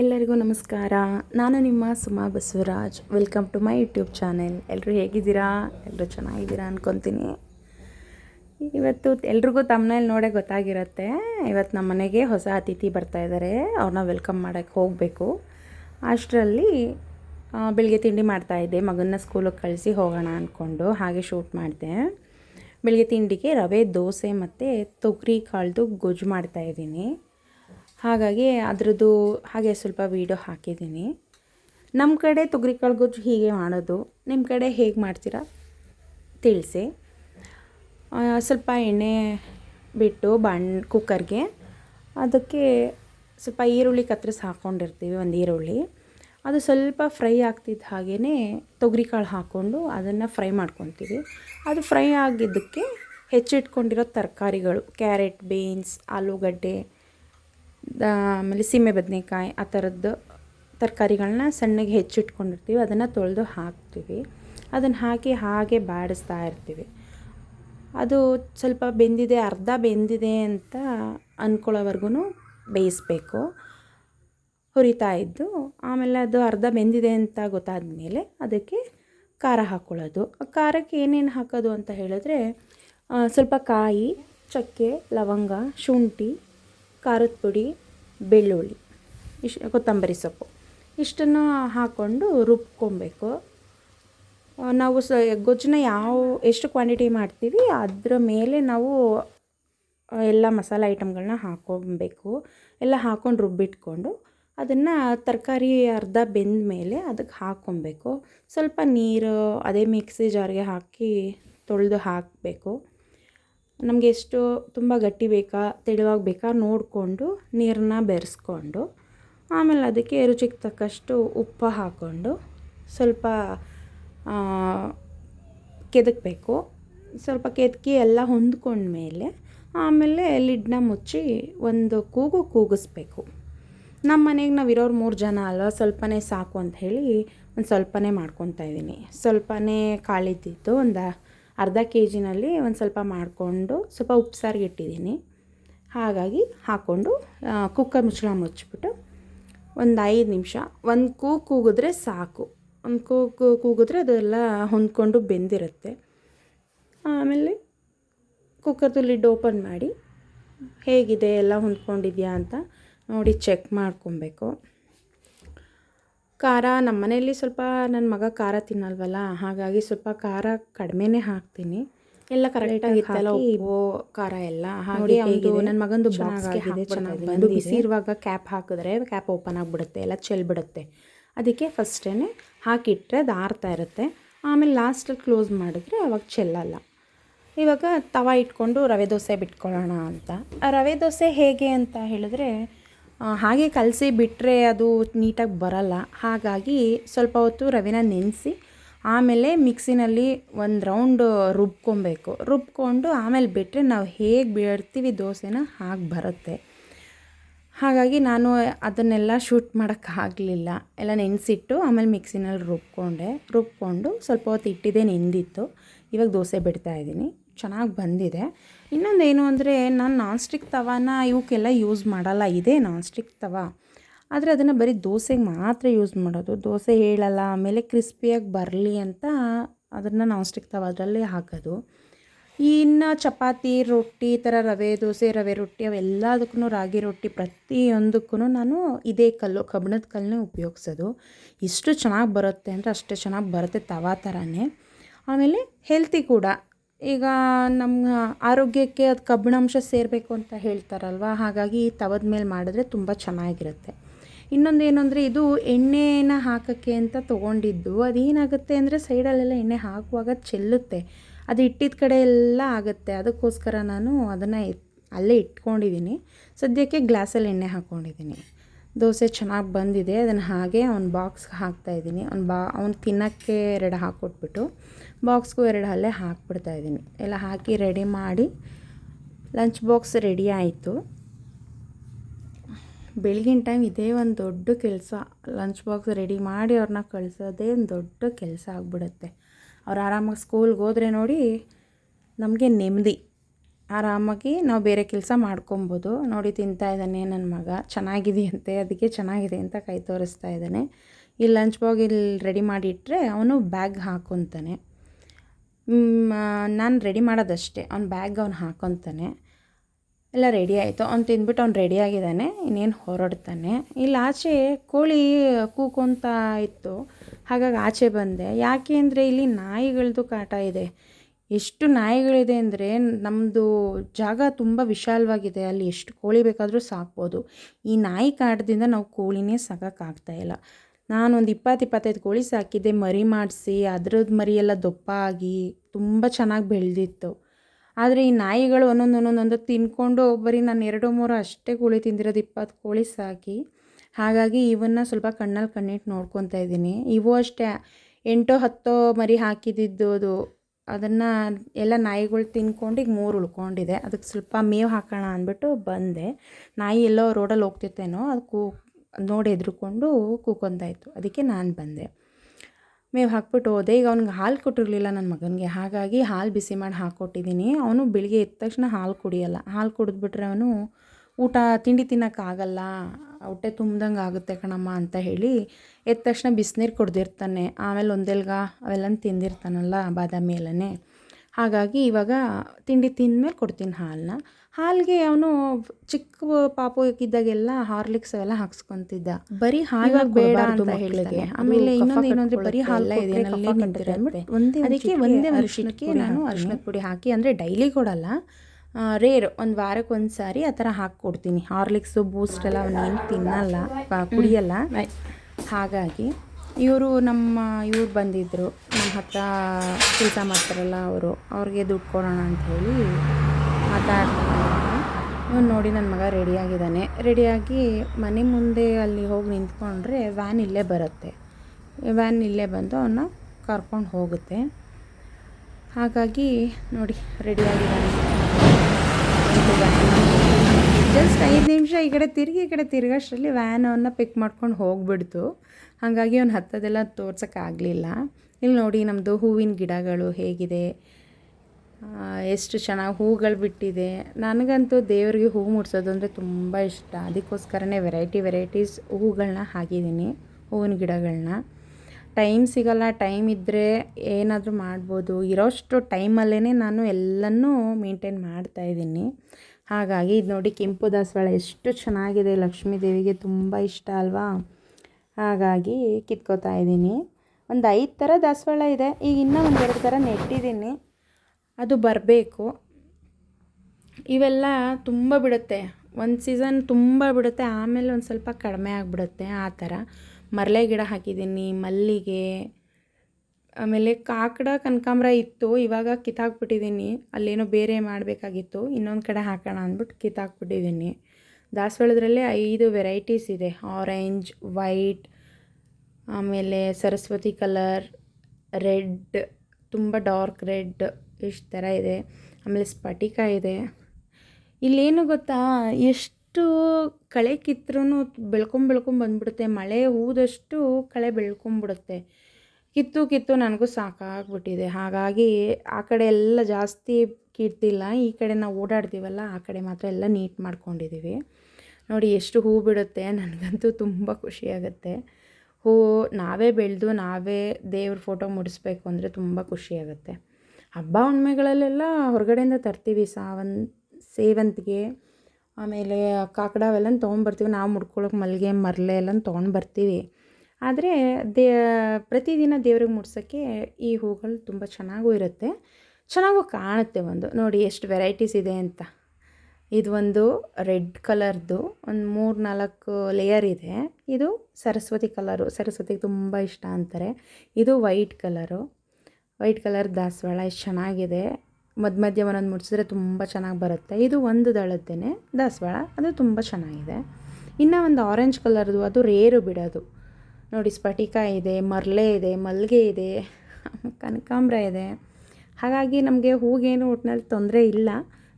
ಎಲ್ಲರಿಗೂ ನಮಸ್ಕಾರ. ನಾನು ನಿಮ್ಮ Suma Basavaraj. Welcome to my YouTube channel ಎಲ್ಲರೂ ಹೇಗಿದ್ದೀರಾ? ಎಲ್ಲರೂ ಚೆನ್ನಾಗಿದ್ದೀರಾ ಅಂದ್ಕೊತೀನಿ ಇವತ್ತು ಎಲ್ರಿಗೂ ತಮ್ಮನೇಲಿ ನೋಡೇ ಗೊತ್ತಾಗಿರುತ್ತೆ. ಇವತ್ತು ನಮ್ಮ ಮನೆಗೆ ಹೊಸ ಅತಿಥಿ ಬರ್ತಾ ಇದ್ದಾರೆ ಅವ್ರನ್ನ ವೆಲ್ಕಮ್ ಮಾಡೋಕ್ಕೆ ಹೋಗಬೇಕು. ಅಷ್ಟರಲ್ಲಿ ಬೆಳಿಗ್ಗೆ ತಿಂಡಿ ಮಾಡ್ತಾಯಿದ್ದೆ ಮಗನ್ನ ಸ್ಕೂಲಿಗೆ ಕಳಿಸಿ ಹೋಗೋಣ ಅಂದ್ಕೊಂಡು ಹಾಗೆ ಶೂಟ್ ಮಾಡಿದೆ. ಬೆಳಿಗ್ಗೆ ತಿಂಡಿಗೆ ರವೆ, ದೋಸೆ ಮತ್ತು ತೊಗರಿ ಕಾಳ್ದು ಗೊಜ್ಜು ಮಾಡ್ತಾಯಿದ್ದೀನಿ ಹಾಗಾಗಿ ಅದರದ್ದು ಹಾಗೆ ಸ್ವಲ್ಪ ವೀಡಿಯೋ ಹಾಕಿದ್ದೀನಿ. ನಮ್ಮ ಕಡೆ ತೊಗರಿಕಾಳು ಗೊಜ್ಜು ಹೀಗೆ ಮಾಡೋದು. ನಿಮ್ಮ ಕಡೆ ಹೇಗೆ ಮಾಡ್ತೀರಾ? ತಿಳಿಸಿ. ಸ್ವಲ್ಪ ಎಣ್ಣೆ ಬಿಟ್ಟು ಬಾಣ್ ಕುಕ್ಕರ್ಗೆ ಅದಕ್ಕೆ ಸ್ವಲ್ಪ ಈರುಳ್ಳಿ ಕತ್ತರಿಸಿ ಹಾಕ್ಕೊಂಡಿರ್ತೀವಿ ಒಂದು ಈರುಳ್ಳಿ. ಅದು ಸ್ವಲ್ಪ ಫ್ರೈ ಆಗ್ತಿದ್ದ ಹಾಗೇ ತೊಗರಿಕಾಳು ಹಾಕ್ಕೊಂಡು ಅದನ್ನು ಫ್ರೈ ಮಾಡ್ಕೊತೀವಿ. ಅದು ಫ್ರೈ ಆಗಿದ್ದಕ್ಕೆ ಹೆಚ್ಚಿಟ್ಕೊಂಡಿರೋ ತರಕಾರಿಗಳು ಕ್ಯಾರೆಟ್ ಬೀನ್ಸ್ ಆಲೂಗಡ್ಡೆ ಆಮೇಲೆ ಸೀಮೆ ಬದನೆಕಾಯಿ ಆ ಥರದ್ದು ತರಕಾರಿಗಳನ್ನ ಸಣ್ಣಗೆ ಹೆಚ್ಚಿಟ್ಕೊಂಡಿರ್ತೀವಿ. ಅದನ್ನು ತೊಳೆದು ಹಾಕ್ತೀವಿ. ಅದನ್ನು ಹಾಕಿ ಹಾಗೆ ಬಾಡಿಸ್ತಾ ಇರ್ತೀವಿ. ಅದು ಸ್ವಲ್ಪ ಬೆಂದಿದೆ, ಅರ್ಧ ಬೆಂದಿದೆ ಅಂತ ಅಂದ್ಕೊಳ್ಳೋವರೆಗೂ ಬೇಯಿಸ್ಬೇಕು. ಹುರಿತಾ ಇದ್ದು ಆಮೇಲೆ ಅದು ಅರ್ಧ ಬೆಂದಿದೆ ಅಂತ ಗೊತ್ತಾದ ಮೇಲೆ ಅದಕ್ಕೆ ಖಾರ ಹಾಕ್ಕೊಳ್ಳೋದು ಖಾರಕ್ಕೆ ಏನೇನು ಹಾಕೋದು ಅಂತ ಹೇಳಿದ್ರೆ ಸ್ವಲ್ಪ ಕಾಯಿ, ಚಕ್ಕೆ, ಲವಂಗ, ಶುಂಠಿ ಖಾರದ ಪುಡಿ, ಬೆಳ್ಳುಳ್ಳಿ, ಇಶ್, ಕೊತ್ತಂಬರಿ ಸೊಪ್ಪು. ಇಷ್ಟನ್ನು ಹಾಕ್ಕೊಂಡು ರುಬ್ಕೊಬೇಕು. ನಾವು ಸ, ಗೊಜ್ಜನ್ನ ಯಾವ, ಎಷ್ಟು ಕ್ವಾಂಟಿಟಿ ಮಾಡ್ತೀವಿ, ಅದರ ಮೇಲೆ ನಾವು ಎಲ್ಲ ಮಸಾಲೆ ಐಟಮ್ಗಳನ್ನ ಹಾಕೊಬೇಕು. ಎಲ್ಲ ಹಾಕ್ಕೊಂಡು ರುಬ್ಬಿಟ್ಕೊಂಡು, ಅದನ್ನು ತರಕಾರಿ ಅರ್ಧ ಬೆಂದ ಮೇಲೆ ಅದಕ್ಕೆ ಹಾಕ್ಕೊಬೇಕು ಸ್ವಲ್ಪ ನೀರು, ಅದೇ ಮಿಕ್ಸಿ ಜಾರಿಗೆ ಹಾಕಿ ತೊಳೆದು ಹಾಕಬೇಕು. ನಮಗೆ ಎಷ್ಟು ತುಂಬ ಗಟ್ಟಿ ಬೇಕಾ, ತೆಳುವಾಗಿ ಬೇಕಾ ನೋಡಿಕೊಂಡು ನೀರನ್ನ ಬೆರೆಸ್ಕೊಂಡು ಆಮೇಲೆ ಅದಕ್ಕೆ ರುಚಿಗೆ ತಕ್ಕಷ್ಟು ಉಪ್ಪು ಹಾಕ್ಕೊಂಡು ಸ್ವಲ್ಪ ಕೆದಕಬೇಕು. ಸ್ವಲ್ಪ ಕೆದಕಿ ಎಲ್ಲ ಹೊಂದ್ಕೊಂಡ್ಮೇಲೆ ಆಮೇಲೆ ಲಿಡ್ನ ಮುಚ್ಚಿ ಒಂದು ಕೂಗು ಕೂಗಿಸ್ಬೇಕು. ನಮ್ಮ ಮನೆಗೆ ನಾವು ಇರೋರು ಮೂರು ಜನ ಅಲ್ವಾ, ಸ್ವಲ್ಪನೇ ಸಾಕು ಅಂತ ಹೇಳಿ ಒಂದು ಸ್ವಲ್ಪನೇ ಮಾಡ್ಕೊತಾ ಇದ್ದೀನಿ ಸ್ವಲ್ಪನೇ ಕಾಳಿದ್ದಿತ್ತು ಒಂದು ಅರ್ಧ ಕೆ ಜಿನಲ್ಲಿ ಒಂದು ಸ್ವಲ್ಪ ಮಾಡಿಕೊಂಡು ಸ್ವಲ್ಪ ಉಪ್ಪು ಸಾರಿಗೆ ಇಟ್ಟಿದ್ದೀನಿ. ಹಾಗಾಗಿ ಹಾಕ್ಕೊಂಡು ಕುಕ್ಕರ್ ಮುಚ್ಚಳ ಮುಚ್ಚಿಬಿಟ್ಟು ಒಂದು ಐದು ನಿಮಿಷ, ಒಂದು ಕೂ ಕೂಗಿದ್ರೆ ಸಾಕು. ಒಂದು ಕೂಗು ಕೂಗಿದ್ರೆ ಅದೆಲ್ಲ ಹೊಂದ್ಕೊಂಡು ಬೆಂದಿರುತ್ತೆ. ಆಮೇಲೆ ಕುಕ್ಕರ್ದು ಲಿಡ್ ಓಪನ್ ಮಾಡಿ, ಹೇಗಿದೆ, ಎಲ್ಲ ಹೊಂದ್ಕೊಂಡಿದೆಯಾ ಅಂತ ನೋಡಿ ಚೆಕ್ ಮಾಡ್ಕೊಬೇಕು. ಖಾರ ನಮ್ಮ ಮನೆಯಲ್ಲಿ ಸ್ವಲ್ಪ ನನ್ನ ಮಗ ಖಾರ ತಿನ್ನಲ್ವಲ್ಲ ಹಾಗಾಗಿ ಸ್ವಲ್ಪ ಖಾರ ಕಡಿಮೆನೇ ಹಾಕ್ತೀನಿ. ಎಲ್ಲ ಕರೆಕ್ಟಾಗಿ ಉಪ್ಪು ಖಾರ ಎಲ್ಲ? ಹಾಗೆ ನನ್ನ ಮಗಂದು ಬಾಕ್ಸ್ಗೆ ಚೆನ್ನಾಗಿ ಬಂದು ಬಿಸಿ ಇರುವಾಗ ಕ್ಯಾಪ್ ಹಾಕಿದ್ರೆ ಕ್ಯಾಪ್ ಓಪನ್ ಆಗಿಬಿಡುತ್ತೆ ಎಲ್ಲ ಚೆಲ್ಬಿಡುತ್ತೆ ಅದಕ್ಕೆ ಫಸ್ಟೇ ಹಾಕಿಟ್ರೆ ಅದು ಆರ್ತಾ ಇರುತ್ತೆ. ಆಮೇಲೆ ಲಾಸ್ಟಲ್ಲಿ ಕ್ಲೋಸ್ ಮಾಡಿದ್ರೆ ಅವಾಗ ಚೆಲ್ಲಲ್ಲ ಇವಾಗ ತವ ಇಟ್ಕೊಂಡು ರವೆ ದೋಸೆ ಬಿಟ್ಕೊಳ್ಳೋಣ ಅಂತ. ರವೆ ದೋಸೆ ಹೇಗೆ ಅಂತ ಹೇಳಿದ್ರೆ ಹಾಗೆ ಕಲಸಿ ಬಿಟ್ಟರೆ ಅದು ನೀಟಾಗಿ ಬರಲ್ಲ. ಹಾಗಾಗಿ ಸ್ವಲ್ಪ ಹೊತ್ತು ರವೆನ ನೆನೆಸಿ, ಆಮೇಲೆ ಮಿಕ್ಸಿನಲ್ಲಿ ಒಂದು ರೌಂಡ್ ರುಬ್ಕೊಬೇಕು. ರುಬ್ಕೊಂಡು ಆಮೇಲೆ ಬಿಟ್ಟರೆ ನಾವು ಹೇಗೆ ಬಿಡ್ತೀವಿ ದೋಸೆನ ಹಾಗೆ ಬರುತ್ತೆ. ಹಾಗಾಗಿ ನಾನು ಅದನ್ನೆಲ್ಲ ಶೂಟ್ ಮಾಡೋಕ್ಕಾಗಲಿಲ್ಲ ಎಲ್ಲ ನೆನೆಸಿಟ್ಟು ಆಮೇಲೆ ಮಿಕ್ಸಿನಲ್ಲಿ ರುಬ್ಕೊಂಡೆ. ರುಬ್ಕೊಂಡು ಸ್ವಲ್ಪ ಹೊತ್ತು ಇಟ್ಟಿದ್ದೆ ನೆಂದಿತ್ತು. ಇವಾಗ ದೋಸೆ ಬಿಡ್ತಾ ಇದ್ದೀನಿ. ಚೆನ್ನಾಗಿ ಬಂದಿದೆ. ಇನ್ನೊಂದು ಏನು ಅಂದರೆ, ನಾನು ನಾನ್ ಸ್ಟಿಕ್ ತವಾನ ಇವಕ್ಕೆಲ್ಲ ಯೂಸ್ ಮಾಡಲ್ಲ. ಇದೇ ನಾನ್ ಸ್ಟಿಕ್ ತವ. ಆದರೆ ಅದನ್ನು ಬರೀ ದೋಸೆಗೆ ಮಾತ್ರ ಯೂಸ್ ಮಾಡೋದು. ದೋಸೆ ಹೇಳಲ್ಲ, ಆಮೇಲೆ ಕ್ರಿಸ್ಪಿಯಾಗಿ ಬರಲಿ ಅಂತ ಅದನ್ನು ನಾನ್ ಸ್ಟಿಕ್ ತವ ಅದರಲ್ಲಿ ಹಾಕೋದು. ಇನ್ನು ಚಪಾತಿ, ರೊಟ್ಟಿ, ಈ ಥರ ರವೆ, ದೋಸೆ, ರವೆ, ರೊಟ್ಟಿ ಅವೆಲ್ಲದಕ್ಕೂ ರಾಗಿ ರೊಟ್ಟಿ ಪ್ರತಿಯೊಂದಕ್ಕೂ ನಾನು ಇದೇ ಕಲ್ಲು ಕಬ್ಬಿಣದ ಕಲ್ಲನ್ನೇ ಉಪಯೋಗಿಸೋದು. ಎಷ್ಟು ಚೆನ್ನಾಗಿ ಬರುತ್ತೆ ಅಂದರೆ ಅಷ್ಟೇ ಚೆನ್ನಾಗಿ ಬರುತ್ತೆ ತವಾ ಥರನೇ ಆಮೇಲೆ ಹೆಲ್ತಿ ಕೂಡ. ಈಗ ನಮ್ಮ ಆರೋಗ್ಯಕ್ಕೆ ಅದು ಕಬ್ಬಿಣಾಂಶ ಸೇರಬೇಕು ಅಂತ ಹೇಳ್ತಾರಲ್ವ? ಹಾಗಾಗಿ ತವದ ಮೇಲೆ ಮಾಡಿದ್ರೆ ತುಂಬ ಚೆನ್ನಾಗಿರುತ್ತೆ. ಇನ್ನೊಂದು ಏನು ಇದು ಎಣ್ಣೆನ ಹಾಕೋಕ್ಕೆ ಅಂತ ತೊಗೊಂಡಿದ್ದು. ಅದೇನಾಗುತ್ತೆ ಅಂದರೆ ಸೈಡಲ್ಲೆಲ್ಲ ಎಣ್ಣೆ ಹಾಕುವಾಗ ಚೆಲ್ಲುತ್ತೆ. ಅದು ಇಟ್ಟಿದ ಕಡೆ ಎಲ್ಲ ಆಗುತ್ತೆ. ಅದಕ್ಕೋಸ್ಕರ ನಾನು ಅದನ್ನು ಅಲ್ಲೇ ಇಟ್ಕೊಂಡಿದ್ದೀನಿ ಸದ್ಯಕ್ಕೆ ಗ್ಲಾಸಲ್ಲಿ ಎಣ್ಣೆ ಹಾಕ್ಕೊಂಡಿದ್ದೀನಿ ದೋಸೆ ಚೆನ್ನಾಗಿ ಬಂದಿದೆ. ಅದನ್ನು ಹಾಗೆ ಅವ್ನ ಬಾಕ್ಸ್ಗೆ ಹಾಕ್ತಾಯಿದ್ದೀನಿ ಅವ್ನು ಬಾ, ಅವ್ನು ತಿನ್ನೋಕ್ಕೆ ಎರಡು ಹಾಕ್ಕೊಟ್ಬಿಟ್ಟು ಬಾಕ್ಸ್ಗೂ ಎರಡು ಹಲ್ಲೆ ಹಾಕ್ಬಿಡ್ತಾ ಇದ್ದೀನಿ. ಎಲ್ಲ ಹಾಕಿ ರೆಡಿ ಮಾಡಿ ಲಂಚ್ ಬಾಕ್ಸ್ ರೆಡಿ ಆಯಿತು. ಬೆಳಗಿನ ಟೈಮ್ ಇದೇ ಒಂದು ದೊಡ್ಡ ಕೆಲಸ. ಲಂಚ್ ಬಾಕ್ಸ್ ರೆಡಿ ಮಾಡಿ ಅವ್ರನ್ನ ಕಳಿಸೋದೇ ಒಂದು ದೊಡ್ಡ ಕೆಲಸ ಆಗಿಬಿಡುತ್ತೆ. ಅವ್ರು ಆರಾಮಾಗಿ ಸ್ಕೂಲ್ಗೆ ಹೋದರೆ ನೋಡಿ ನಮಗೆ ನೆಮ್ಮದಿ ಆರಾಮಾಗಿ ನಾವು ಬೇರೆ ಕೆಲಸ ಮಾಡ್ಕೊಬೋದು. ನೋಡಿ ತಿಂತಾ ಇದ್ದಾನೆ ನನ್ನ ಮಗ. ಚೆನ್ನಾಗಿದೆಯಂತೆ, ಅದಕ್ಕೆ ಚೆನ್ನಾಗಿದೆ ಅಂತ ಕೈ ತೋರಿಸ್ತಾ ಇದ್ದಾನೆ. ಈ ಲಂಚ್ ಬಾಗ್ ಇಲ್ಲಿ ರೆಡಿ ಮಾಡಿಟ್ಟರೆ ಅವನು ಬ್ಯಾಗ್ ಹಾಕೊತಾನೆ. ನಾನು ರೆಡಿ ಮಾಡೋದಷ್ಟೇ. ಅವ್ನ ಬ್ಯಾಗ್ ಅವ್ನು ಹಾಕೊತಾನೆ. ಎಲ್ಲ ರೆಡಿ ಆಯಿತು. ಅವ್ನು ತಿಂದ್ಬಿಟ್ಟು ಅವ್ನು ರೆಡಿ ಆಗಿದ್ದಾನೆ. ಇನ್ನೇನು ಹೊರಡ್ತಾನೆ. ಇಲ್ಲಿ, ಆಚೆ ಕೋಳಿ ಕೂಕೊಂತ ಇತ್ತು. ಹಾಗಾಗಿ ಆಚೆ ಬಂದೆ. ಯಾಕೆ ಅಂದರೆ ಇಲ್ಲಿ ನಾಯಿಗಳದ್ದು ಕಾಟ ಇದೆ. ಎಷ್ಟು ನಾಯಿಗಳಿದೆ ಅಂದರೆ ನಮ್ಮದು ಜಾಗ ತುಂಬ ವಿಶಾಲವಾಗಿದೆ. ಅಲ್ಲಿ ಎಷ್ಟು ಕೋಳಿ ಬೇಕಾದರೂ ಸಾಕ್ಬೋದು. ಈ ನಾಯಿ ಕಾಟದಿಂದ ನಾವು ಕೋಳಿನೇ ಸಾಕೋಕ್ಕಾಗ್ತಾಯಿಲ್ಲ ನಾನೊಂದು ಇಪ್ಪತ್ತು ಇಪ್ಪತ್ತೈದು ಕೋಳಿ ಸಾಕಿದ್ದೆ, ಮರಿ ಮಾಡಿಸಿ ಅದ್ರದ್ದು ಮರಿ ಎಲ್ಲ ದಪ್ಪ ಆಗಿ ತುಂಬ ಚೆನ್ನಾಗಿ ಬೆಳೆದಿತ್ತು. ಆದರೆ ಈ ನಾಯಿಗಳು ಒಂದೊಂದು ಒಂದೊಂದು ತಿನ್ಕೊಂಡು ಬರೀ ನಾನು ಎರಡು ಮೂರು ಅಷ್ಟೇ ಕೋಳಿ ತಿಂದಿರೋದು ಇಪ್ಪತ್ತು ಕೋಳಿ ಸಾಕಿ. ಹಾಗಾಗಿ ಇವನ್ನ ಸ್ವಲ್ಪ ಕಣ್ಣಲ್ಲಿ ಕಣ್ಣಿಟ್ಟು ನೋಡ್ಕೊತಾ ಇದ್ದೀನಿ. ಇವು ಅಷ್ಟೇ, ಎಂಟೋ ಹತ್ತೋ ಮರಿ ಹಾಕಿದ್ದಿದ್ದು ಅದು. ಅದನ್ನು ಎಲ್ಲ ನಾಯಿಗಳು ತಿನ್ಕೊಂಡು ಈಗ ಮೂರು ಉಳ್ಕೊಂಡಿದೆ. ಅದಕ್ಕೆ ಸ್ವಲ್ಪ ಮೇವು ಹಾಕೋಣ ಅಂದ್ಬಿಟ್ಟು ಬಂದೆ. ನಾಯಿ ಎಲ್ಲೋ ರೋಡಲ್ಲಿ ಹೋಗ್ತಿತ್ತೇನೋ, ಅದಕ್ಕೂ ನೋಡಿ ಹೆದ್ರುಕೊಂಡು ಕೂಕೊಂತಾಯಿತ್ತು ಅದಕ್ಕೆ ನಾನು ಬಂದೆ. ಮೇವು ಹಾಕ್ಬಿಟ್ಟು ಹೋದೆ. ಈಗ ಅವ್ನಿಗೆ ಹಾಲು ಕೊಟ್ಟಿರಲಿಲ್ಲ ನನ್ನ ಮಗನಿಗೆ. ಹಾಗಾಗಿ ಹಾಲು ಬಿಸಿ ಮಾಡಿ ಹಾಕ್ಕೊಟ್ಟಿದ್ದೀನಿ ಅವನು ಬೆಳಿಗ್ಗೆ ಎದ್ದ ತಕ್ಷಣ ಹಾಲು ಕುಡಿಯಲ್ಲ. ಹಾಲು ಕುಡಿದ್ಬಿಟ್ರೆ ಅವನು ಊಟ, ತಿಂಡಿ ತಿನ್ನೋಕ್ಕಾಗಲ್ಲ ಹೊಟ್ಟೆ ತುಂಬ್ದಂಗೆ ಆಗುತ್ತೆ ಕಣಮ್ಮ ಅಂತ ಹೇಳಿ ಎದ್ದ ತಕ್ಷಣ ಬಿಸಿನೀರು ಕುಡ್ದಿರ್ತಾನೆ. ಆಮೇಲೆ ಒಂದೆಲ್ಗ ಅವೆಲ್ಲ ತಿಂದಿರ್ತಾನಲ್ಲ ಬಾದಾಮಿ ಎಲ್ಲನೇ ಹಾಗಾಗಿ ಇವಾಗ ತಿಂಡಿ ತಿಂದಮೇಲೆ ಕೊಡ್ತೀನಿ ಹಾಲನ್ನ ಹಾಲಿಗೆ ಅವನು ಚಿಕ್ಕ ಪಾಪು ಇದ್ದಾಗೆಲ್ಲ ಹಾರ್ಲಿಕ್ಸ್ ಎಲ್ಲ ಹಾಕ್ಸ್ಕೊಂತಿದ್ದ. ಬರೀ ಹಾಲು ಬೇಡ ಅಂತ ಹೇಳಿದೆ ಆಮೇಲೆ ಇನ್ನೊಂದು ಏನಂದ್ರೆ ಬರೀ ಹಾಲು ಇದೆ. ಒಂದೇ ಅದಕ್ಕೆ ಒಂದೇ ವರ್ಷಕ್ಕೆ ನಾನು ಅರಿಶಿಣದ ಪುಡಿ ಹಾಕಿ ಅಂದರೆ ಡೈಲಿ ಕೊಡಲ್ಲ ರೇರ್ ಒಂದು ವಾರಕ್ಕೆ ಒಂದು ಸಾರಿ ಆ ಥರ ಹಾಕ್ಕೊಡ್ತೀನಿ. ಹಾರ್ಲಿಕ್ಸು ಬೂಸ್ಟ್ ಎಲ್ಲ ಅವನೇನು ತಿನ್ನಲ್ಲ ಕುಡಿಯಲ್ಲ. ಹಾಗಾಗಿ ಇವರು ನಮ್ಮ ಇವ್ರು ಬಂದಿದ್ದರು ನಮ್ಮ ಹತ್ರ ಕೆಲಸ ಮಾಡ್ತಾರಲ್ಲ ಅವರು. ಅವ್ರಿಗೆ ದುಡ್ಡು ಕೊಡೋಣ ಅಂತ ಹೇಳಿ ಮಾತಾಡ್ತಾರೆ ಇವನು ನೋಡಿ ನನ್ನ ಮಗ ರೆಡಿಯಾಗಿದ್ದಾನೆ ರೆಡಿಯಾಗಿ ಮನೆ ಮುಂದೆ ಅಲ್ಲಿ ಹೋಗಿ ನಿಂತ್ಕೊಂಡ್ರೆ ವ್ಯಾನ್ ಇಲ್ಲೇ ಬರುತ್ತೆ. ವ್ಯಾನ್ ಇಲ್ಲೇ ಬಂದು ಅವನ್ನ ಕರ್ಕೊಂಡು ಹೋಗುತ್ತೆ. ಹಾಗಾಗಿ ನೋಡಿ ರೆಡಿಯಾಗಿದ್ದಾನೆ ಜಸ್ಟ್ ಐದು ನಿಮಿಷ ಈ ಕಡೆ ತಿರುಗಿ, ಈ ಕಡೆ ತಿರುಗಷ್ಟರಲ್ಲಿ ವ್ಯಾನ್ ಅವನ್ನ ಪಿಕ್ ಮಾಡ್ಕೊಂಡು ಹೋಗ್ಬಿಡ್ತು. ಹಾಗಾಗಿ ಅವ್ನು ಹತ್ತದೆಲ್ಲ ತೋರ್ಸೋಕ್ಕಾಗಲಿಲ್ಲ ಇಲ್ಲಿ ನೋಡಿ ನಮ್ಮದು ಹೂವಿನ ಗಿಡಗಳು ಹೇಗಿದೆ. ಎಷ್ಟು ಚೆನ್ನಾಗಿ ಹೂಗಳು ಬಿಟ್ಟಿದೆ. ನನಗಂತೂ ದೇವರಿಗೆ ಹೂ ಮುಡ್ಸೋದು ಅಂದರೆ ತುಂಬ ಇಷ್ಟ. ಅದಕ್ಕೋಸ್ಕರನೇ ವೆರೈಟಿ ವೆರೈಟೀಸ್ ಹೂಗಳನ್ನ ಹಾಕಿದ್ದೀನಿ, ಹೂವಿನ ಗಿಡಗಳನ್ನ ಟೈಮ್ ಸಿಗಲ್ಲ ಟೈಮ್ ಇದ್ದರೆ ಏನಾದರೂ ಮಾಡ್ಬೋದು. ಇರೋಷ್ಟು ಟೈಮಲ್ಲೇ ನಾನು ಎಲ್ಲನೂ ಮೇಂಟೈನ್ ಮಾಡ್ತಾಯಿದ್ದೀನಿ ಹಾಗಾಗಿ ಇದು ನೋಡಿ ಕೆಂಪು ದಾಸವಾಳ ಎಷ್ಟು ಚೆನ್ನಾಗಿದೆ. ಲಕ್ಷ್ಮೀ ದೇವಿಗೆ ತುಂಬ ಇಷ್ಟ ಅಲ್ವಾ? ಹಾಗಾಗಿ ಕಿತ್ಕೋತಾ ಇದ್ದೀನಿ. ಒಂದು ಐದು ಥರ ದಾಸವಾಳ ಇದೆ. ಈಗ ಇನ್ನೂ ಒಂದೆರಡು ಥರ ನೆಟ್ಟಿದ್ದೀನಿ. ಅದು ಬರಬೇಕು. ಇವೆಲ್ಲ ತುಂಬ ಬಿಡುತ್ತೆ. ಒಂದು ಸೀಸನ್ ತುಂಬ ಬಿಡುತ್ತೆ. ಆಮೇಲೆ ಒಂದು ಸ್ವಲ್ಪ ಕಡಿಮೆ ಆಗಿಬಿಡುತ್ತೆ ಆ ಥರ. ಮರಳೆ ಗಿಡ ಹಾಕಿದ್ದೀನಿ, ಮಲ್ಲಿಗೆ, ಆಮೇಲೆ ಕಾಕಡ, ಕನಕಾಂಬ್ರ ಇತ್ತು. ಇವಾಗ ಕಿತ್ತಾಕ್ಬಿಟ್ಟಿದ್ದೀನಿ. ಅಲ್ಲೇನೋ ಬೇರೆ ಮಾಡಬೇಕಾಗಿತ್ತು. ಇನ್ನೊಂದು ಕಡೆ ಹಾಕೋಣ ಅಂದ್ಬಿಟ್ಟು ಕಿತ್ತಾಕ್ಬಿಟ್ಟಿದ್ದೀನಿ. ದಾಸವಾಳದ್ರಲ್ಲೇ ಐದು ವೆರೈಟೀಸ್ ಇದೆ. ಆರೆಂಜ್, ವೈಟ್, ಆಮೇಲೆ ಸರಸ್ವತಿ ಕಲರ್, ರೆಡ್, ತುಂಬ ಡಾರ್ಕ್ ರೆಡ್ ಇಷ್ಟು ಥರ ಇದೆ. ಆಮೇಲೆ ಸ್ಫಟಿಕ ಇದೆ. ಇಲ್ಲೇನು ಗೊತ್ತಾ? ಎಷ್ಟು ಕಳೆ ಕಿತ್ತರೂ ಬೆಳ್ಕೊಂಡು ಬೆಳ್ಕೊಂಡು ಬಂದ್ಬಿಡುತ್ತೆ. ಮಳೆ ಹೂದಷ್ಟು ಕಳೆ ಬೆಳ್ಕೊಂಬಿಡುತ್ತೆ ಕಿತ್ತು ಕಿತ್ತು ನನಗೂ ಸಾಕಾಗ್ಬಿಟ್ಟಿದೆ. ಹಾಗಾಗಿ ಆ ಕಡೆ ಎಲ್ಲ ಜಾಸ್ತಿ ಕಿತ್ತಿಲ್ಲ ಈ ಕಡೆ ನಾವು ಓಡಾಡ್ತೀವಲ್ಲ, ಆ ಕಡೆ ಮಾತ್ರ ಎಲ್ಲ ನೀಟ್ ಮಾಡ್ಕೊಂಡಿದ್ದೀವಿ ನೋಡಿ ಎಷ್ಟು ಹೂ ಬಿಡುತ್ತೆ. ನನಗಂತೂ ತುಂಬ ಖುಷಿಯಾಗುತ್ತೆ ಹೂ ನಾವೇ ಬೆಳೆದು ನಾವೇ ದೇವ್ರ ಫೋಟೋ ಮುಡಿಸ್ಬೇಕು ಅಂದರೆ ತುಂಬ ಖುಷಿಯಾಗುತ್ತೆ ಹಬ್ಬ ಹುಣ್ಮೆಗಳಲ್ಲೆಲ್ಲ ಹೊರಗಡೆಯಿಂದ ತರ್ತೀವಿ. ಸಾವನ್, ಸೇವಂತಿಗೆ, ಆಮೇಲೆ ಕಾಕಡ ಅವೆಲ್ಲ ತೊಗೊಂಬರ್ತೀವಿ ನಾವು ಮುಡ್ಕೊಳ್ಳೋಕೆ ಮಲ್ಲಿಗೆ ಮರಳೆ ಎಲ್ಲ ತೊಗೊಂಡು ಬರ್ತೀವಿ. ಆದರೆ ದೇ, ಪ್ರತಿದಿನ ದೇವ್ರಿಗೆ ಮುಡ್ಸೋಕ್ಕೆ ಈ ಹೂಗಳು ತುಂಬ ಚೆನ್ನಾಗೂ ಇರುತ್ತೆ. ಚೆನ್ನಾಗೂ ಕಾಣುತ್ತೆ ಒಂದು. ನೋಡಿ ಎಷ್ಟು ವೆರೈಟೀಸ್ ಇದೆ ಅಂತ. ಇದು ಒಂದು ರೆಡ್ ಕಲರ್ದು ಒಂದು ಮೂರು ನಾಲ್ಕು ಲೇಯರ್ ಇದೆ. ಇದು ಸರಸ್ವತಿ ಕಲರು. ಸರಸ್ವತಿಗೆ ತುಂಬ ಇಷ್ಟ ಅಂತಾರೆ. ಇದು ವೈಟ್ ಕಲರು. ವೈಟ್ ಕಲರ್ ದಾಸವಾಳ ಎಷ್ಟು ಚೆನ್ನಾಗಿದೆ. ಮಧ್ಯ ಮಧ್ಯ ಒಂದೊಂದು ಮುಡ್ಸಿದ್ರೆ ತುಂಬ ಚೆನ್ನಾಗಿ ಬರುತ್ತೆ. ಇದು ಒಂದು ದಳದ್ದೇನೆ ದಾಸವಾಳ, ಅದು ತುಂಬ ಚೆನ್ನಾಗಿದೆ. ಇನ್ನು ಒಂದು ಆರೆಂಜ್ ಕಲರ್ದು, ಅದು ರೇರು ಬಿಡೋದು. ನೋಡಿ, ಸ್ಫಟಿಕ ಇದೆ ಮರಳೆ ಇದೆ ಮಲ್ಲಿಗೆ ಇದೆ, ಕನಕಾಂಬ್ರ ಇದೆ. ಹಾಗಾಗಿ ನಮಗೆ ಹೂಗೇನು ಒಟ್ಟಿನಲ್ಲಿ ತೊಂದರೆ ಇಲ್ಲ.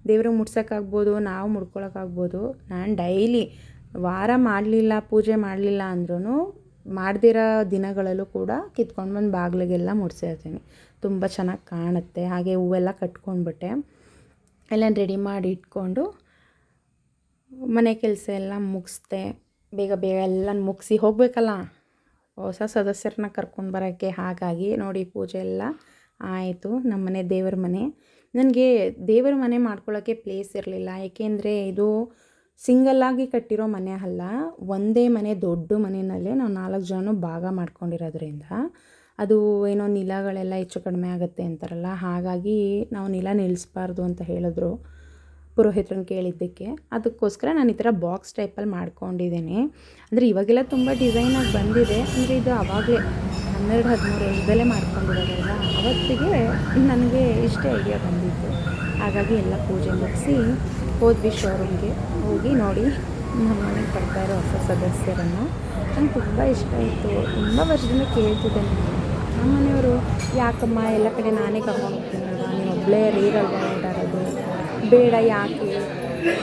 ದೇವ್ರಿಗೆ ಮುಡ್ಸೋಕ್ಕಾಗ್ಬೋದು, ನಾವು ಮುಡ್ಕೊಳಕ್ಕಾಗ್ಬೋದು. ನಾನು ಡೈಲಿ ವಾರ ಮಾಡಲಿಲ್ಲ, ಪೂಜೆ ಮಾಡಲಿಲ್ಲ ಅಂದ್ರೂ ಮಾಡ್ದಿರೋ ದಿನಗಳಲ್ಲೂ ಕೂಡ ಕಿತ್ಕೊಂಡು ಬಂದು ಬಾಗಿಲಿಗೆಲ್ಲ ಮುಡ್ಸಿರ್ತೀನಿ. ತುಂಬ ಚೆನ್ನಾಗಿ ಕಾಣುತ್ತೆ. ಹಾಗೆ ಹೂವೆಲ್ಲ ಕಟ್ಕೊಂಡ್ಬಿಟ್ಟೆ. ಎಲ್ಲ ರೆಡಿ ಮಾಡಿ ಇಟ್ಕೊಂಡು ಮನೆ ಕೆಲಸ ಎಲ್ಲ ಮುಗಿಸ್ದೆ. ಬೇಗ ಬೇಗ ಎಲ್ಲ ಮುಗಿಸಿ ಹೋಗಬೇಕಲ್ಲ? ಹೊಸ ಸದಸ್ಯರನ್ನ ಕರ್ಕೊಂಡು ಬರೋಕ್ಕೆ ಹಾಗಾಗಿ ನೋಡಿ ಪೂಜೆ ಎಲ್ಲ ಆಯಿತು ನಮ್ಮ ಮನೆ ದೇವರ ಮನೆ. ನನಗೆ ದೇವರ ಮನೆ ಮಾಡ್ಕೊಳ್ಳೋಕ್ಕೆ ಪ್ಲೇಸ್ ಇರಲಿಲ್ಲ. ಏಕೆಂದರೆ ಇದು ಸಿಂಗಲ್ಲಾಗಿ ಕಟ್ಟಿರೋ ಮನೆ ಅಲ್ಲ. ಒಂದೇ ಮನೆ ದೊಡ್ಡ ಮನೆಯಲ್ಲೇ ನಾವು ನಾಲ್ಕು ಜನ ಭಾಗ ಮಾಡ್ಕೊಂಡಿರೋದ್ರಿಂದ ಅದು ಏನೋ ನಿಲಗಳೆಲ್ಲ ಹೆಚ್ಚು ಕಡಿಮೆ ಆಗುತ್ತೆ ಅಂತಾರಲ್ಲ, ಹಾಗಾಗಿ ನಾವು ನಿಲ ನಿಲ್ಲಿಸ್ಬಾರ್ದು ಅಂತ ಹೇಳಿದ್ರು ಪುರೋಹಿತ್ರನ್ನ ಕೇಳಿದ್ದಕ್ಕೆ. ಅದಕ್ಕೋಸ್ಕರ ನಾನು ಈ ಥರ ಬಾಕ್ಸ್ ಟೈಪಲ್ಲಿ ಮಾಡ್ಕೊಂಡಿದ್ದೀನಿ. ಅಂದರೆ ಇವಾಗೆಲ್ಲ ತುಂಬ ಡಿಸೈನಾಗಿ ಬಂದಿದೆ. ಅಂದರೆ ಇದು ಆವಾಗಲೇ ಹನ್ನೆರಡು, ಹದಿಮೂರು ವರ್ಷದಲ್ಲೇ ಮಾಡ್ಕೊಂಡಿರೋದಲ್ಲ ಅವತ್ತಿಗೆ ನನಗೆ ಇಷ್ಟೇ ಐಡಿಯಾ ಬಂದಿತ್ತು. ಹಾಗಾಗಿ ಎಲ್ಲ ಪೂಜೆ ಮುಗಿಸಿ ಹೋದ್ವಿ ಶೋರೂಮ್ಗೆ ಹೋಗಿ ನೋಡಿ ನಮ್ಮ ಮನೆಗೆ ಇರೋ ಹೊಸ ಸದಸ್ಯರನ್ನು. ನಂಗೆ ತುಂಬ ಇಷ್ಟ ಆಯಿತು. ತುಂಬ ವರ್ಷದಿಂದ ಕೇಳ್ತಿದ್ದೆ ನಾನು ನಮ್ಮ ಮನೆಯವರು ಯಾಕಮ್ಮ, ಎಲ್ಲ ಕಡೆ ನಾನೇ ಕರ್ಕೊಂಡು ನೀವು ಒಬ್ಬಳೇ ರೀರಲ್ವ ಓಡಾಡೋದು? ಬೇಡ ಯಾಕೆ?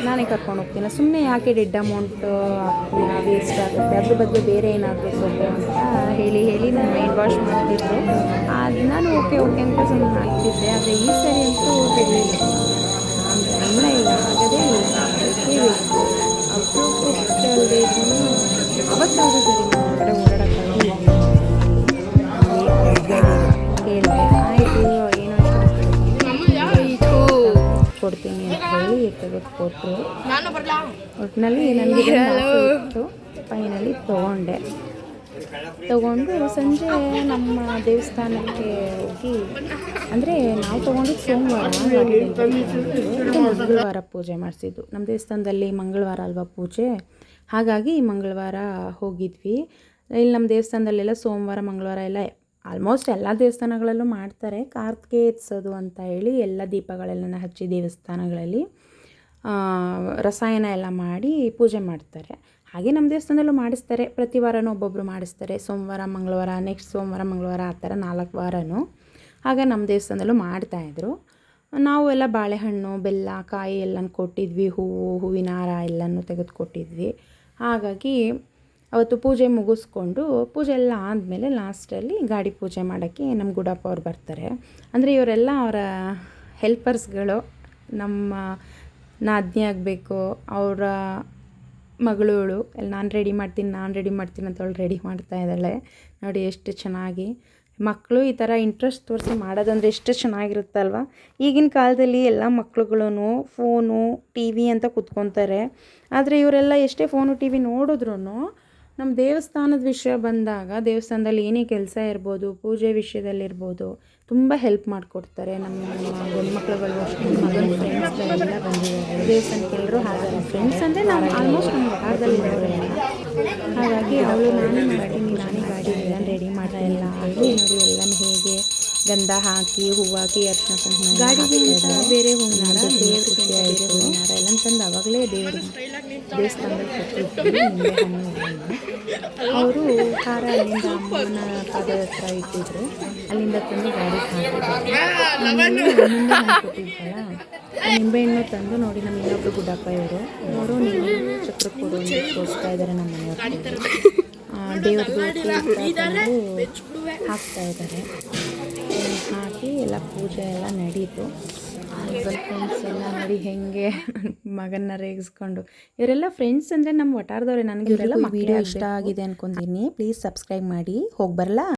ನಾನೇ ಕರ್ಕೊಂಡು ಹೋಗ್ತೀನಿ ಸುಮ್ಮನೆ ಯಾಕೆ ಡೆಡ್ ಅಮೌಂಟ್ ಹಾಕ್ತೀಯ ವೇಸ್ಟ್ ಆಗುತ್ತೆ ಅದ್ರ ಬದಲು ಬೇರೆ ಏನಾದರೂ ಸೊ ಅಂತ ಹೇಳಿ ಹೇಳಿ ನಾನು ಮೈಂಡ್ ವಾಶ್ ಮಾಡ್ತಿದ್ದೆ. ಅದು ನಾನು ಓಕೆ ಓಕೆ ಅಂತ ಸುಮ್ಮನೆ ಹಾಕ್ತಿದ್ದೆ. ಆದರೆ ಈ ಸರಿ ಅಂತೂ ನಾನು ಇಲ್ಲ ಹೇಳಿ ಕೊಟ್ಟರು. ಒಟ್ಟಿನಲ್ಲಿ ನನಗೆ ಇತ್ತು. ಫೈನಲಿ ತೊಗೊಂಡೆ. ತಗೊಂಡು ಸಂಜೆ ನಮ್ಮ ದೇವಸ್ಥಾನಕ್ಕೆ ಹೋಗಿ ಅಂದರೆ ನಾವು ತೊಗೊಂಡಿದ್ದು ಸೋಮವಾರ ಮಂಗಳವಾರ ಪೂಜೆ ಮಾಡಿಸಿದ್ದು. ನಮ್ಮ ದೇವಸ್ಥಾನದಲ್ಲಿ ಮಂಗಳವಾರ ಅಲ್ವಾ ಪೂಜೆ? ಹಾಗಾಗಿ ಮಂಗಳವಾರ ಹೋಗಿದ್ವಿ. ಇಲ್ಲಿ ನಮ್ಮ ದೇವಸ್ಥಾನದಲ್ಲೆಲ್ಲ ಸೋಮವಾರ ಮಂಗಳವಾರ ಎಲ್ಲ ಆಲ್ಮೋಸ್ಟ್ ಎಲ್ಲ ದೇವಸ್ಥಾನಗಳಲ್ಲೂ ಮಾಡ್ತಾರೆ. ಕಾರ್ತಿಗೆ ಎತ್ಸೋದು ಅಂತ ಹೇಳಿ ಎಲ್ಲ ದೀಪಗಳೆಲ್ಲ ಹಚ್ಚಿ ದೇವಸ್ಥಾನಗಳಲ್ಲಿ. ರಸಾಯನ ಎಲ್ಲ ಮಾಡಿ ಪೂಜೆ ಮಾಡ್ತಾರೆ. ಹಾಗೆ ನಮ್ಮ ದೇವಸ್ಥಾನದಲ್ಲೂ ಮಾಡಿಸ್ತಾರೆ. ಪ್ರತಿ ವಾರನೂ ಒಬ್ಬೊಬ್ಬರು ಮಾಡಿಸ್ತಾರೆ. ಸೋಮವಾರ, ಮಂಗಳವಾರ ನೆಕ್ಸ್ಟ್ ಸೋಮವಾರ, ಮಂಗಳವಾರ ಆ ಥರ ನಾಲ್ಕು ವಾರನೂ ಆಗ ನಮ್ಮ ದೇವಸ್ಥಾನದಲ್ಲೂ ಮಾಡ್ತಾಯಿದ್ರು ನಾವು ಎಲ್ಲ ಬಾಳೆಹಣ್ಣು, ಬೆಲ್ಲ, ಕಾಯಿ ಎಲ್ಲನೂ ಕೊಟ್ಟಿದ್ವಿ. ಹೂವು, ಹೂವಿನ ಹಾರ ಎಲ್ಲನೂ ತೆಗೆದುಕೊಟ್ಟಿದ್ವಿ. ಹಾಗಾಗಿ ಅವತ್ತು ಪೂಜೆ ಮುಗಿಸ್ಕೊಂಡು ಪೂಜೆ ಎಲ್ಲ ಆದಮೇಲೆ ಲಾಸ್ಟಲ್ಲಿ ಗಾಡಿ ಪೂಜೆ ಮಾಡೋಕ್ಕೆ ನಮ್ಮ ಗುಡಪ್ಪ ಅವ್ರು ಬರ್ತಾರೆ. ಅಂದರೆ ಇವರೆಲ್ಲ ಅವರ ಹೆಲ್ಪರ್ಸ್ಗಳು ನಮ್ಮ ನಾದ್ನಿ ಆಗಬೇಕು, ಅವರ ಮಗಳವಳು ಅಲ್ಲಿ ನಾನು ರೆಡಿ ಮಾಡ್ತೀನಿ, ನಾನು ರೆಡಿ ಮಾಡ್ತೀನಿ ಅಂತ ಅವಳು ರೆಡಿ ಮಾಡ್ತಾ ಇದ್ದಾಳೆ. ನೋಡಿ ಎಷ್ಟು ಚೆನ್ನಾಗಿ. ಮಕ್ಕಳು ಈ ಥರ ಇಂಟ್ರೆಸ್ಟ್ ತೋರಿಸಿ ಮಾಡೋದಂದ್ರೆ ಎಷ್ಟು ಚೆನ್ನಾಗಿರುತ್ತಲ್ವ ಈಗಿನ ಕಾಲದಲ್ಲಿ ಎಲ್ಲ ಮಕ್ಕಳುಗಳೂ ಫೋನು ಟಿ ವಿ ಅಂತ ಕುತ್ಕೊತಾರೆ. ಆದರೆ ಇವರೆಲ್ಲ ಎಷ್ಟೇ ಫೋನು ಟಿ ವಿ ನೋಡಿದ್ರೂ ನಮ್ಮ ದೇವಸ್ಥಾನದ ವಿಷಯ ಬಂದಾಗ ದೇವಸ್ಥಾನದಲ್ಲಿ ಏನೇ ಕೆಲಸ ಇರ್ಬೋದು, ಪೂಜೆ ವಿಷಯದಲ್ಲಿರ್ಬೋದು ತುಂಬ ಹೆಲ್ಪ್ ಮಾಡಿಕೊಡ್ತಾರೆ. ನಮ್ಮ ಗಂಡು ಮಕ್ಕಳುಗಳು ಅಷ್ಟೇ, ಮಗನ ಫ್ರೆಂಡ್ಸ್ಗಳೆಲ್ಲ ಬಂದಿದ್ದಾರೆ. ದೇವಸ್ಥಾನಕ್ಕೆ ಎಲ್ಲರೂ ಹಾಗೆ ಫ್ರೆಂಡ್ಸ್ ಅಂದರೆ ನಾವು ಆಲ್ಮೋಸ್ಟ್ ನಮ್ಮ ಇರೋರೆಲ್ಲ ಹಾಗಾಗಿ ಅವಳು, ನಾನೇ ಮಾಡ್ತೀನಿ, ನಾನೇ ಗಾಡಿ ಎಲ್ಲ ರೆಡಿ ಮಾಡ್ತಾ ಇಲ್ಲ. ಅಲ್ಲಿ ನೋಡಿ ಎಲ್ಲನೂ ಹೇಗೆ ಗಂಧ ಹಾಕಿ ಹೂವು ಹಾಕಿ ಅರ್ಶಿನ ಕುಂಕುಮ ಗಾಡಿಗೆ ಬೇರೆ ಹೂವಿನಾರ ದೇವ್ರ ಖುಷಿ ಆಯಿತು. ಹೂವಿನಾರ ಎಲ್ಲ ತಂದು ಅವಾಗಲೇ ದೇವ್ರ ದೇವಸ್ಥಾನದಲ್ಲಿ ಕೊಟ್ಟಿದ್ವಿ ಹಣ್ಣು ಅವರು ಖಾರ ಅಲ್ಲಿಂದ ಅಮ್ಮನ ಪಾದದ ಹತ್ರ ಇಟ್ಟಿದ್ರು. ಅಲ್ಲಿಂದ ತಂದು ಗಾಡಿ ಹಾಕಿದ್ರು ನಿಂಬೆ ಹಣ್ಣು ನಿಂಬೆಹಣ್ಣು ತಂದು ನೋಡಿ ನಮ್ಮ ಇನ್ನೊಬ್ರು ಗುಡ್ಡಪ್ಪ ಇವರು. ಅವರು ನೀವು ಚಕ್ರ ಕೊಡು ಅಂತ ತೋರಿಸ್ತಾ ಇದ್ದಾರೆ ನಮ್ಮ ಮನೆಯವರು. ದೇವ್ರದ್ದು ಹಾಕ್ತಾ ಇದ್ದಾರೆ. ಹಾಕಿ ಎಲ್ಲ ಪೂಜೆ ಎಲ್ಲ ನಡೀತು. ಫ್ರೆಂಡ್ಸ್ ಎಲ್ಲ ನೋಡಿ ಹೆಂಗೆ ಮಗನ್ನ ರೇಗಿಸ್ಕೊಂಡು. ಇವರೆಲ್ಲ ಫ್ರೆಂಡ್ಸ್ ಅಂದರೆ ನಮ್ಮ ವಟಾರದವ್ರೆ ನನಗೆ ಇವರೆಲ್ಲ ವಿಡಿಯೋ ಇಷ್ಟ ಆಗಿದೆ ಅನ್ಕೊಂತೀನಿ ಪ್ಲೀಸ್ ಸಬ್ಸ್ಕ್ರೈಬ್ ಮಾಡಿ. ಹೋಗಿ